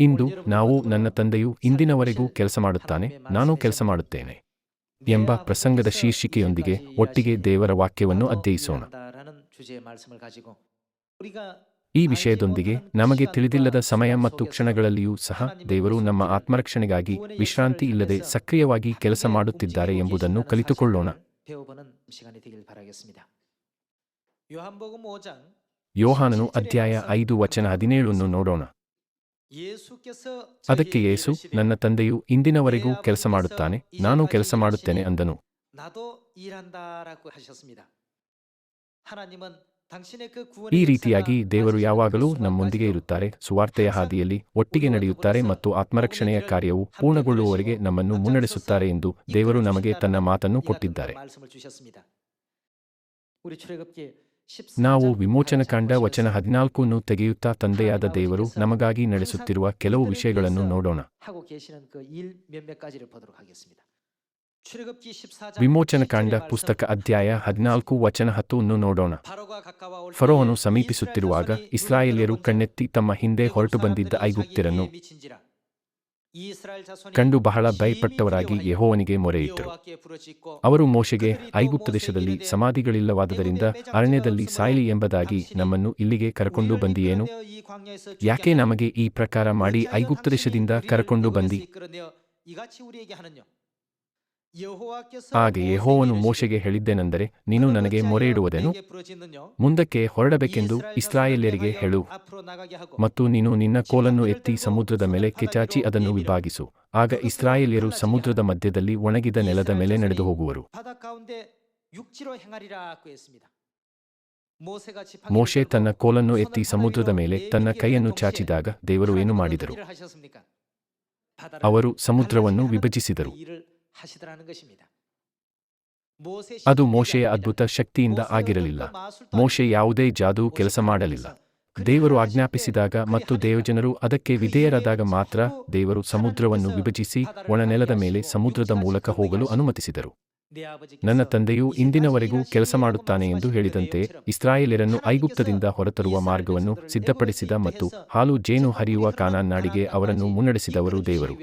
ಇಂದು ನಾವು ನನ್ನ ತಂದೆಯು ಇಂದಿನವರೆಗೂ ಕೆಲಸ ಮಾಡುತ್ತಾನೆ, ನಾನು ಕೆಲಸ ಮಾಡುತ್ತೇನೆ ಎಂಬ ಪ್ರಸಂಗದ ಶೀರ್ಷಿಕೆಯೊಂದಿಗೆ ಒಟ್ಟಿಗೆ ದೇವರ ವಾಕ್ಯವನ್ನು ಅಧ್ಯಯಿಸೋಣ. ಈ ವಿಷಯದೊಂದಿಗೆ ನಮಗೆ ತಿಳಿದಿಲ್ಲದ ಸಮಯ ಮತ್ತು ಕ್ಷಣಗಳಲ್ಲಿಯೂ ಸಹ ದೇವರು ನಮ್ಮ ಆತ್ಮರಕ್ಷಣೆಗಾಗಿ ವಿಶ್ರಾಂತಿ ಇಲ್ಲದೆ ಸಕ್ರಿಯವಾಗಿ ಕೆಲಸ ಮಾಡುತ್ತಿದ್ದಾರೆ ಎಂಬುದನ್ನು ಕಲಿತುಕೊಳ್ಳೋಣ. ಯೋಹಾನನು ಅಧ್ಯಾಯ ಐದು ವಚನ ಹದಿನೇಳನ್ನು ನೋಡೋಣ. ಅದಕ್ಕೆ ಯೇಸು ನನ್ನ ತಂದೆಯು ಇಂದಿನವರೆಗೂ ಕೆಲಸ ಮಾಡುತ್ತಾನೆ ನಾನು ಕೆಲಸ ಮಾಡುತ್ತೇನೆ ಅಂದನು. ಈ ರೀತಿಯಾಗಿ ದೇವರು ಯಾವಾಗಲೂ ನಮ್ಮೊಂದಿಗೆ ಇರುತ್ತಾರೆ ಸುವಾರ್ತೆಯ ಹಾದಿಯಲ್ಲಿ ಒಟ್ಟಿಗೆ ನಡೆಯುತ್ತಾರೆ ಮತ್ತು ಆತ್ಮರಕ್ಷಣೆಯ ಕಾರ್ಯವು ಪೂರ್ಣಗೊಳ್ಳುವವರೆಗೆ ನಮ್ಮನ್ನು ಮುನ್ನಡೆಸುತ್ತಾರೆ ಎಂದು ದೇವರು ನಮಗೆ ತನ್ನ ಮಾತನ್ನು ಕೊಟ್ಟಿದ್ದಾರೆ. ನಾವು ವಿಮೋಚನ ಕಂಡ ವಚನ ಹದಿನಾಲ್ಕನ್ನು ತೆಗೆಯುತ್ತಾ ತಂದೆಯಾದ ದೇವರು ನಮಗಾಗಿ ನಡೆಸುತ್ತಿರುವ ಕೆಲವು ವಿಷಯಗಳನ್ನು ನೋಡೋಣ. ವಿಮೋಚನ ವಿಮೋಚನಕಾಂಡ ಪುಸ್ತಕ ಅಧ್ಯಾಯ ಹದಿನಾಲ್ಕು ವಚನ ಹತ್ತನ್ನು ನೋಡೋಣ. ಫರೋಹನು ಸಮೀಪಿಸುತ್ತಿರುವಾಗ ಇಸ್ರಾಯೇಲಿಯರು ಕಣ್ಣೆತ್ತಿ ತಮ್ಮ ಹಿಂದೆ ಹೊರಟು ಬಂದಿದ್ದ ಐಗುಪ್ತಿರನ್ನು ಕಂಡು ಬಹಳ ಭಯಪಟ್ಟವರಾಗಿ ಯೆಹೋವನಿಗೆ ಮೊರೆಯಿಟ್ಟರು ಅವರು ಮೋಶೆಗೆ ಐಗುಪ್ತ ದೇಶದಲ್ಲಿ ಸಮಾಧಿಗಳಿಲ್ಲವಾದದರಿಂದ ಅರಣ್ಯದಲ್ಲಿ ಸಾಯಲಿ ಎಂಬುದಾಗಿ ನಮ್ಮನ್ನು ಇಲ್ಲಿಗೆ ಕರಕೊಂಡು ಬಂದಿಯೇನು? ಯಾಕೆ ನಮಗೆ ಈ ಪ್ರಕಾರ ಮಾಡಿ ಐಗುಪ್ತ ದೇಶದಿಂದ ಕರಕೊಂಡು ಬಂದಿ? ಆಗ ಯೆಹೋವನು ಮೋಶೆಗೆ ಹೇಳಿದ್ದೇನೆಂದರೆ ನೀನು ನನಗೆ ಮೊರೆ ಮೊರೆಯಿಡುವುದೇನು ಮುಂದಕ್ಕೆ ಹೊರಡಬೇಕೆಂದು ಇಸ್ರಾಯೇಲ್ಯರಿಗೆ ಹೇಳು. ಮತ್ತು ನೀನು ನಿನ್ನ ಕೋಲನ್ನು ಎತ್ತಿ ಸಮುದ್ರದ ಮೇಲೆ ಕೆಚಾಚಿ ಅದನ್ನು ವಿಭಾಗಿಸು. ಆಗ ಇಸ್ರಾಯೇಲ್ಯರು ಸಮುದ್ರದ ಮಧ್ಯದಲ್ಲಿ ಒಣಗಿದ ನೆಲದ ಮೇಲೆ ನಡೆದು ಹೋಗುವರು ಮೋಶೆ ತನ್ನ ಕೋಲನ್ನು ಎತ್ತಿ ಸಮುದ್ರದ ಮೇಲೆ ತನ್ನ ಕೈಯನ್ನು ಚಾಚಿದಾಗ ದೇವರು ಏನು ಮಾಡಿದರು? ಅವರು ಸಮುದ್ರವನ್ನು ವಿಭಜಿಸಿದರು. ಅದು ಮೋಶೆಯ ಅದ್ಭುತ ಶಕ್ತಿಯಿಂದ ಆಗಿರಲಿಲ್ಲ. ಮೋಶೆ ಯಾವುದೇ ಜಾದೂ ಕೆಲಸ ಮಾಡಲಿಲ್ಲ. ದೇವರು ಆಜ್ಞಾಪಿಸಿದಾಗ ಮತ್ತು ದೇವಜನರು ಅದಕ್ಕೆ ವಿಧೇಯರಾದಾಗ ಮಾತ್ರ ದೇವರು ಸಮುದ್ರವನ್ನು ವಿಭಜಿಸಿ ಒಣನೆಲದ ಮೇಲೆ ಸಮುದ್ರದ ಮೂಲಕ ಹೋಗಲು ಅನುಮತಿಸಿದರು. ನನ್ನ ತಂದೆಯು ಇಂದಿನವರೆಗೂ ಕೆಲಸ ಮಾಡುತ್ತಾನೆ ಎಂದು ಹೇಳಿದಂತೆ ಇಸ್ರಾಯೇಲರನ್ನು ಐಗುಪ್ತದಿಂದ ಹೊರತರುವ ಮಾರ್ಗವನ್ನು ಸಿದ್ಧಪಡಿಸಿದ ಮತ್ತು ಹಾಲು ಜೇನು ಹರಿಯುವ ಕಾನಾನ್ ನಾಡಿಗೆ ಅವರನ್ನು ಮುನ್ನಡೆಸಿದವರು ದೇವರು.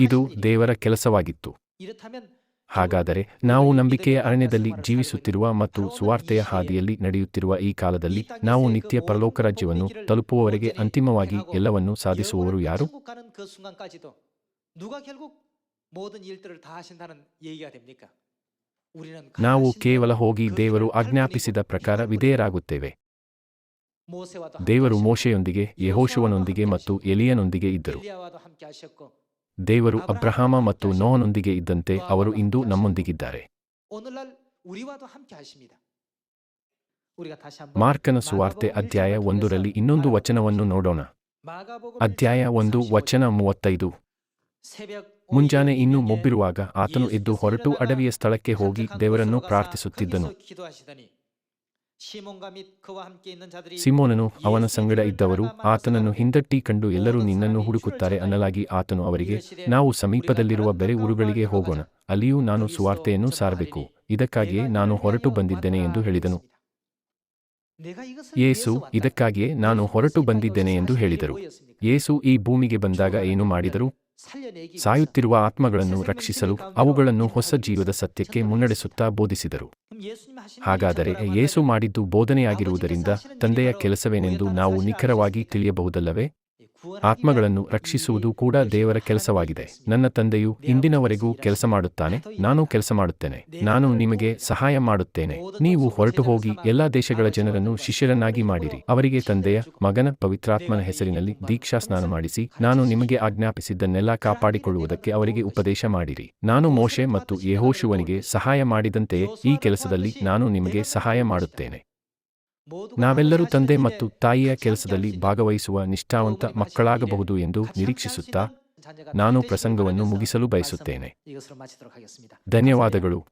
ಇದು ದೇವರ ಕೆಲಸವಾಗಿತ್ತು. ಹಾಗಾದರೆ ನಾವು ನಂಬಿಕೆಯ ಅರಣ್ಯದಲ್ಲಿ ಜೀವಿಸುತ್ತಿರುವ ಮತ್ತು ಸುವಾರ್ತೆಯ ಹಾದಿಯಲ್ಲಿ ನಡೆಯುತ್ತಿರುವ ಈ ಕಾಲದಲ್ಲಿ ನಾವು ನಿತ್ಯ ಪರಲೋಕ ರಾಜ್ಯವನ್ನು ತಲುಪುವವರೆಗೆ ಅಂತಿಮವಾಗಿ ಎಲ್ಲವನ್ನೂ ಸಾಧಿಸುವವರು ಯಾರು? ನಾವು ಕೇವಲ ಹೋಗಿ ದೇವರು ಆಜ್ಞಾಪಿಸಿದ ಪ್ರಕಾರ ವಿಧೇಯರಾಗುತ್ತೇವೆ. ದೇವರು ಮೋಶೆಯೊಂದಿಗೆ ಯಹೋಶುವನೊಂದಿಗೆ ಮತ್ತು ಎಲಿಯನೊಂದಿಗೆ ಇದ್ದರು. ದೇವರು ಅಬ್ರಹಾಮ ಮತ್ತು ನೋಹನೊಂದಿಗೆ ಇದ್ದಂತೆ ಅವರು ಇಂದು ನಮ್ಮೊಂದಿಗಿದ್ದಾರೆ. ಮಾರ್ಕನ ಸುವಾರ್ತೆ ಅಧ್ಯಾಯ ಒಂದರಲ್ಲಿ ಇನ್ನೊಂದು ವಚನವನ್ನು ನೋಡೋಣ. ಅಧ್ಯಾಯ ಒಂದು ವಚನ ಮೂವತ್ತೈದು. ಮುಂಜಾನೆ ಇನ್ನೂ ಮೊಬ್ಬಿರುವಾಗ ಆತನು ಎದ್ದು ಹೊರಟು ಅಡವಿಯ ಸ್ಥಳಕ್ಕೆ ಹೋಗಿ ದೇವರನ್ನು ಪ್ರಾರ್ಥಿಸುತ್ತಿದ್ದನು. ಸಿಮೋನನು ಅವನ ಸಂಗಡ ಇದ್ದವರು ಆತನನ್ನು ಹಿಂದಟ್ಟಿ ಕಂಡು ಎಲ್ಲರೂ ನಿನ್ನನ್ನು ಹುಡುಕುತ್ತಾರೆ ಅನ್ನಲಾಗಿ ಆತನು ಅವರಿಗೆ ನಾವು ಸಮೀಪದಲ್ಲಿರುವ ಬೆರೆ ಊರುಗಳಿಗೆ ಹೋಗೋಣ. ಅಲ್ಲಿಯೂ ನಾನು ಸುವಾರ್ತೆಯನ್ನು ಸಾರಬೇಕು. ಇದಕ್ಕಾಗಿಯೇ ನಾನು ಹೊರಟು ಬಂದಿದ್ದೇನೆ ಎಂದು ಹೇಳಿದನು. ಯೇಸು ಇದಕ್ಕಾಗಿಯೇ ನಾನು ಹೊರಟು ಬಂದಿದ್ದೇನೆ ಎಂದು ಹೇಳಿದರು. ಯೇಸು ಈ ಭೂಮಿಗೆ ಬಂದಾಗ ಏನು ಮಾಡಿದರು? ಸಾಯುತ್ತಿರುವ ಆತ್ಮಗಳನ್ನು ರಕ್ಷಿಸಲು ಅವುಗಳನ್ನು ಹೊಸ ಜೀವದ ಸತ್ಯಕ್ಕೆ ಮುನ್ನಡೆಸುತ್ತಾ ಬೋಧಿಸಿದರು. ಹಾಗಾದರೆ ಯೇಸು ಮಾಡಿದ್ದು ಬೋಧನೆಯಾಗಿರುವುದರಿಂದ ತಂದೆಯ ಕೆಲಸವೇನೆಂದು ನಾವು ನಿಖರವಾಗಿ ತಿಳಿಯಬಹುದಲ್ಲವೇ? ಆತ್ಮಗಳನ್ನು ರಕ್ಷಿಸುವುದು ಕೂಡ ದೇವರ ಕೆಲಸವಾಗಿದೆ. ನನ್ನ ತಂದೆಯು ಇಂದಿನವರೆಗೂ ಕೆಲಸ ಮಾಡುತ್ತಾನೆ, ನಾನು ಕೆಲಸ ಮಾಡುತ್ತೇನೆ, ನಾನು ನಿಮಗೆ ಸಹಾಯ ಮಾಡುತ್ತೇನೆ. ನೀವು ಹೊರಟು ಹೋಗಿ ಎಲ್ಲಾ ದೇಶಗಳ ಜನರನ್ನು ಶಿಷ್ಯರನ್ನಾಗಿ ಮಾಡಿರಿ. ಅವರಿಗೆ ತಂದೆಯ ಮಗನ ಪವಿತ್ರಾತ್ಮನ ಹೆಸರಿನಲ್ಲಿ ದೀಕ್ಷಾ ಸ್ನಾನ ಮಾಡಿಸಿ, ನಾನು ನಿಮಗೆ ಆಜ್ಞಾಪಿಸಿದ್ದನ್ನೆಲ್ಲ ಕಾಪಾಡಿಕೊಳ್ಳುವುದಕ್ಕೆ ಅವರಿಗೆ ಉಪದೇಶ ಮಾಡಿರಿ. ನಾನು ಮೋಶೆ ಮತ್ತು ಯಹೋಶುವನಿಗೆ ಸಹಾಯ ಮಾಡಿದಂತೆಯೇ ಈ ಕೆಲಸದಲ್ಲಿ ನಾನು ನಿಮಗೆ ಸಹಾಯ ಮಾಡುತ್ತೇನೆ. ನಾವೆಲ್ಲರೂ ತಂದೆ ಮತ್ತು ತಾಯಿಯ ಕೆಲಸದಲ್ಲಿ ಭಾಗವಹಿಸುವ ನಿಷ್ಠಾವಂತ ಮಕ್ಕಳಾಗಬಹುದು ಎಂದು ನಿರೀಕ್ಷಿಸುತ್ತಾ ನಾನು ಪ್ರಸಂಗವನ್ನು ಮುಗಿಸಲು ಬಯಸುತ್ತೇನೆ. ಧನ್ಯವಾದಗಳು.